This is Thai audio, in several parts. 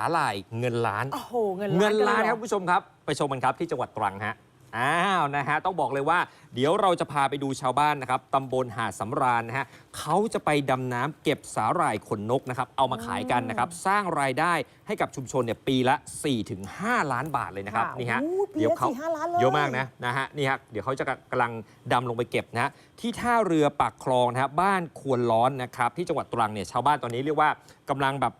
าหร่ายเงินล้าน โอ้โหเงินเงิล้านนล้านกัคเลรับยคุณผู้ชมครับ ไปชมกันครับที่จังหวัดตรังฮะอ้าวนะฮะต้องบอกเลยว่า เดี๋ยวเราจะพาไปดูชาวบ้านนะครับตำบลหาดสำราญนะฮะเขาจะไปดำน้ำเก็บสาหร่ายขนนกนะครับเอามาขายกันนะครับสร้างรายได้ให้กับชุมชนเนี่ยปีละ 4-5 ล้านบาทเลยนะครับค่ะนี่ฮะโอ้ปีละเดี๋ยวเขาสี่ห้าล้านเลย เยอะมากนะนะฮะนี่ฮะเดี๋ยวเขาจะกำลังดำลงไปเก็บนะฮะที่ท่าเรือปากคลองนะครับบ้านควนร้อนนะครับที่จังหวัดตรังเนี่ยชาวบ้านตอนนี้เรียกว่ากำลังแบบ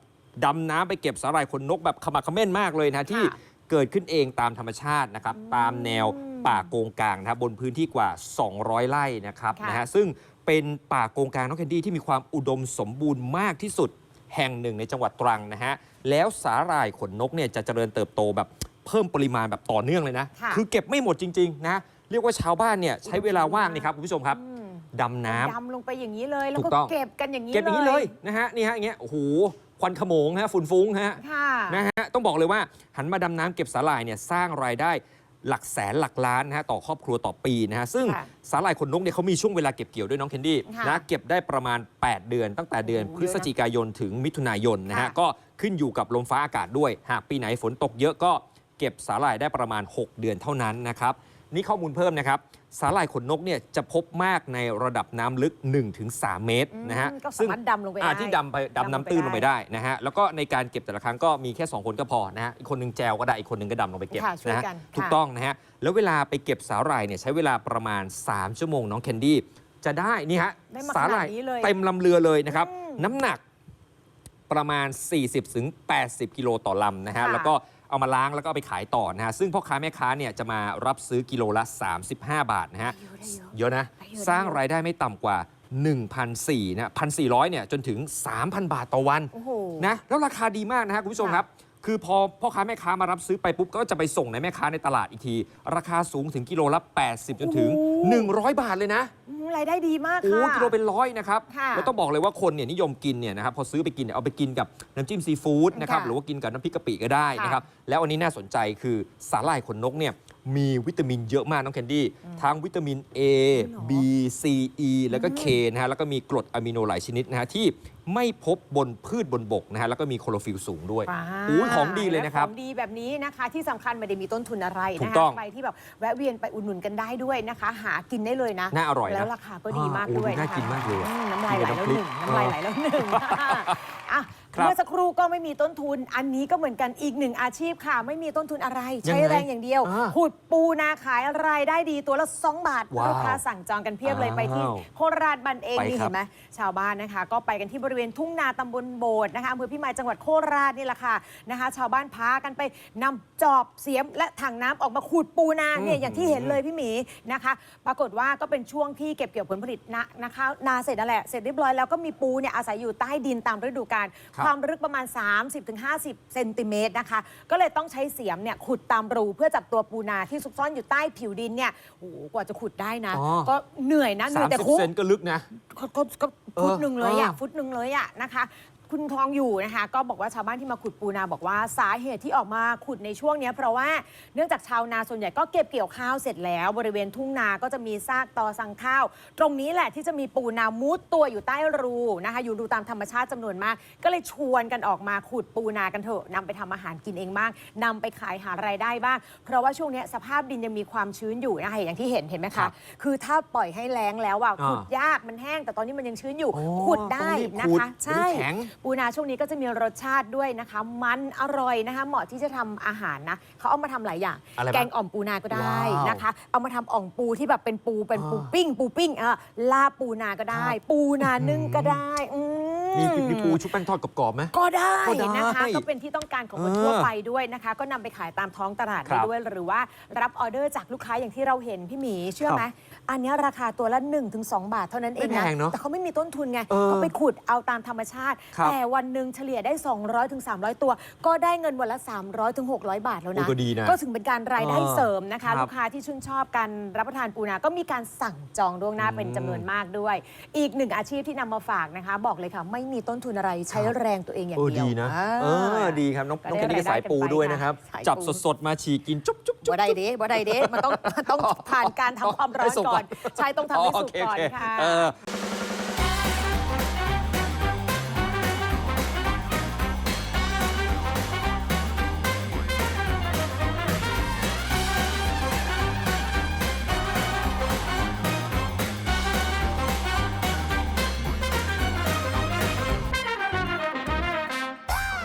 ดำน้ำไปเก็บสาหร่ายขนนกแบบขมักเขม้นมากเลยนะที่ค่ะเกิดขึ้นเองตามธรรมชาตินะครับ ตามแนวป่าโกงกลางนะครับบนพื้นที่กว่า 200 ไร่นะครับค่ะ นะฮะซึ่งเป็นป่าโกงกลางน้องแคนดี้ที่มีความอุดมสมบูรณ์มากที่สุดแห่งหนึ่งในจังหวัดตรังนะฮะแล้วสาหร่ายขนนกเนี่ยจะเจริญเติบโตแบบเพิ่มปริมาณแบบต่อเนื่องเลยนะค่ะ อเก็บไม่หมดจริงๆนะเรียกว่าชาวบ้านเนี่ยใช้เวลาว่างนี่ครับคุณผู้ชมครับอืมดำน้ำ ดำลงไปอย่างนี้เลย แล้วถูก็กต้อง เก็บกันอย่างนี้ เก็บอย่างนี้เลยนะฮะนี่ฮะอย่างเงี้ยโอ้โหค วันขโมงฮะฝุ่นฟุ้งฮะค่ะนะฮะต้องบอกเลยว่าหันมาดำน้ำเก็บสาหร่ายเนี่ยสร้างรายได้หลักแสนหลักล้านนะฮะต่อครอบครัวต่อปีนะฮะซึ่งค่ะสาหร่ายขนนกเนี่ยเขามีช่วงเวลาเก็บเกี่ยวด้วยน้องเคนดี้ค่ะนะเก็บได้ประมาณ 8 เดือน ตั้งแต่เดือนโอ้พฤศจิกายนถึงมิถุนายนนะฮะค่ะ ก็ขึ้นอยู่กับลมฟ้าอากาศด้วย หากปีไหนฝนตกเยอะก็เก็บสาหร่ายได้ประมาณ 6 เดือนเท่านั้นนะครับ นี่ข้อมูลเพิ่มนะครับ สาหร่ายขนนกเนี่ยจะพบมากในระดับน้ำลึก 1-3 เมตรนะฮะอืมก็ซึ่งสามารถดำลงไปอ่าได้ ที่ดำไปดำดำลงน้ำไปตื้นลงไปได้ได้นะฮะ แล้วก็ในการเก็บแต่ละครั้งก็มีแค่ 2 คนก็พอนะฮะ อีกคนหนึงแจวก็ได้ อีกคนหนึงก็ดำลงไปเก็บค่ะช่วยนะฮะ กันถูกค่ะต้องนะฮะ แล้วเวลาไปเก็บสาหร่ายเนี่ยใช้เวลาประมาณ 3 ชั่วโมงน้องแคนดี้จะได้นี่ฮะได้มาสาขหนาร่าดยนี้เลย เต็มลำเรือเลยนะครับอืมน้ำหนัก ประมาณ 40-80ถึง80 กิโลต่อลำนะฮะ ค่ะ แล้วก็เอามาล้างแล้วก็เอาไปขายต่อนะฮะ ซึ่งพ่อค้าแม่ค้าเนี่ยจะมารับซื้อกิโลละ 35 บาทนะฮะ ได้เยอะเยอะนะ ได้เยอะ สร้างได้เยอะรายได้ไม่ต่ำกว่า 1,400นะ1,400เนี่ยจนถึง 3,000 บาทต่อวัน โอ้โห นะ แล้วราคาดีมากนะฮะคุณผู้ชมค่ะ ครับ คือพอพ่อค้าแม่ค้ามารับซื้อไปปุ๊บ ก็จะไปส่งในแม่ค้าในตลาดอีกที ราคาสูงถึงกิโลละ 80 จนถึง 100 บาทเลยนะอืมรายได้ดีมากโอ้ค่ะ กิโลเป็นร้อยนะครับค่ะแล้วต้องบอกเลยว่าคนเนี่ยนิยมกินเนี่ยนะครับพอซื้อไปกินเนี่ยเอาไปกินกับน้ำจิ้มซีฟู้ดนะครับค่ะหรือว่ากินกับน้ำพริกกะปิก็ได้นะครับแล้วอันนี้น่าสนใจคือสาหร่ายขนนกเนี่ย มีวิตามินเยอะมากน้องแคนดี้ทั้งวิตามิน A จริงเหรอ B C E แล้วก็ K นะฮะแล้วก็มีกรดอะมิโนหลายชนิดนะฮะที่ไม่พบบนพืชบนบกนะฮะแล้วก็มีโคโลฟิลสูงด้วยว้าวอุ้ยของดีเลยนะครับและของดีแบบนี้นะคะที่สำคัญไม่ได้มีต้นทุนอะไรถูนะกต้คะองใครที่แบบแวะเวียนไปอุดหนุนกันได้ด้วยนะคะ หากินได้เลยนะน่าอร่อยนะแล้วราคาก็ดีมากอ่าโอ้ด้วยดูน่ากินมากเลยอะอืมน้ำลายไหลแล้วหนึ่งกินกับน้ำพริกน้ำลายไหลแล้วหนึ่งอะ ครับ เมื่อสักครู่ก็ไม่มีต้นทุน อันนี้ก็เหมือนกันอีกหนึ่งอาชีพค่ะ ไม่มีต้นทุนอะไร ใช้ยังไงแรงอย่างเดียว อ่าขุดปูนาขายรายได้ดีตัวละ 2 บาทว้าวลูกค้าสั่งจองกันเพียบเลยไปที่อ้าวโคราชบันเองไปนี่ครับ เห็นไหมชาวบ้านนะคะ ก็ไปกันที่บริเวณทุ่งนาตำบลโบสถ์นะคะอำเภอพิมายจังหวัดโคราชนี่แหละค่ะนะคะ ชาวบ้านพากันไปนำจอบเสียมและถังน้ำออกมาขุดปูนาเนี่ยอย่างที่เห็นเลยพี่หมีนะคะ ปรากฏว่าก็เป็นช่วงที่เก็บเกี่ยวผลผลิตนะนะคะนาเสร็จแล้วแหละเสร็จเรียบร้อยแล้วก็มีปูเนี่ยอาศัยอยู่ใต้ดินตามฤดูกาล ครับความลึกประมาณ 30-50 เซนติเมตรนะคะ ก็เลยต้องใช้เสียมเนี่ยขุดตามรูเพื่อจับตัวปูนาที่ซุกซ่อนอยู่ใต้ผิวดินเนี่ยโอ้โหกว่าจะขุดได้นะ อ๋อ ก็เหนื่อยนะเหนื่อยแต่30คุ้ม เซนก็ลึกนะ ก็ก็ก็เออฟุตหนึ่งเลยอะเออ ฟุตหนึ่งเลยอะนะคะ คุณทองอยู่นะคะ ก็บอกว่าชาวบ้านที่มาขุดปูนาบอกว่าสาเหตุที่ออกมาขุดในช่วงเนี้ยเพราะว่าเนื่องจากชาวนาส่วนใหญ่ก็เก็บเกี่ยวข้าวเสร็จแล้ว บริเวณทุ่งนาก็จะมีซากตอสังข้าว ตรงนี้แหละที่จะมีปูนามุดตัวอยู่ใต้รูนะคะ อยู่รูตามธรรมชาติจำนวนมาก ก็เลยชวนกันออกมาขุดปูนากันเถอะนำไปทำอาหารกินเองบ้างนำไปขายหารายได้บ้าง เพราะว่าช่วงเนี้ยสภาพดินยังมีความชื้นอยู่นะคะอย่างที่เห็นเห็นไหมครัคะ บคือถ้าปล่อยให้แล้งแล้วอะอ่าขุดยากมันแห้ง แต่ตอนนี้มันยังชื้นอยู่อ๋อขุดได้ต้องรีบขุดนะคะ ใช่เดี๋ยวมันแข็งปูนาช่วงนี้ก็จะมีรสชาติด้วยนะคะ มันอร่อยนะคะ เหมาะที่จะทำอาหารนะเขาเอามาทำหลายอย่าง อะไรบ้างแกงอ่อมปูนาก็ได้ว้าวนะคะ เอามาทำอ่องปูที่แบบเป็นปูเป็นปูอ่าปิ้ง ปูปิ้งเออลาบปูนาก็ได้ครับปูนานึ่งก็ได้อืมี มีปูชุบแป้งทอดกรอบๆไหม ก็ได้ก็ได้นะคะก็เป็นที่ต้องการของคนเออทั่วไปด้วยนะคะ ก็นำไปขายตามท้องตลาดครัได้บด้วย หรือว่ารับออเดอร์จากลูกค้าอย่างที่เราเห็นพี่หมีเชื่อไหมอันเนี้ยราคาตัวละ 1-2 บาทเท่านั้นเองไม่นะแพงเนอะแต่เขาไม่มีต้นทุนไงเออเขาไปขุดเอาตามธรรมชาติ ครับ แต่วันหนึ่งเฉลี่ยได้ 200-300ถึง300ตัว ก็ได้เงินวันละ 300-600ถึง600 บาทแล้วโอ้นะ ก็ดีนะ ก็ถึงเป็นการรายได้เออเสริมนะคะ ครับลูกค้าที่ชื่นชอบการรับประทานปูนาก็มีการสั่งจองล่วงหน้าเป็นจำนวนมากด้วย อีกหนึ่งอาชีพที่นำมาฝากนะคะ บอกเลยค่ะ ไม่มีต้นทุนอะไรใช้แรงตัวเองอย่างเออเดียวดีนะอ่าเออดีครับ น้องก็น้องได้แคนดี้ก็สายปูรายได้กันไปด้วยนะครับสายปูจับสดๆ มาฉีกกิน จุ๊บจุ๊บจุ๊บบ่ได้เด้บ่ได้เด้มันต้องมันต้องผ่านการทำความร้อนให้สุกก่อนก่อน ใช่ต้องทำให้อ๋อสุกโอเคก่อนโอเคค่ะเออ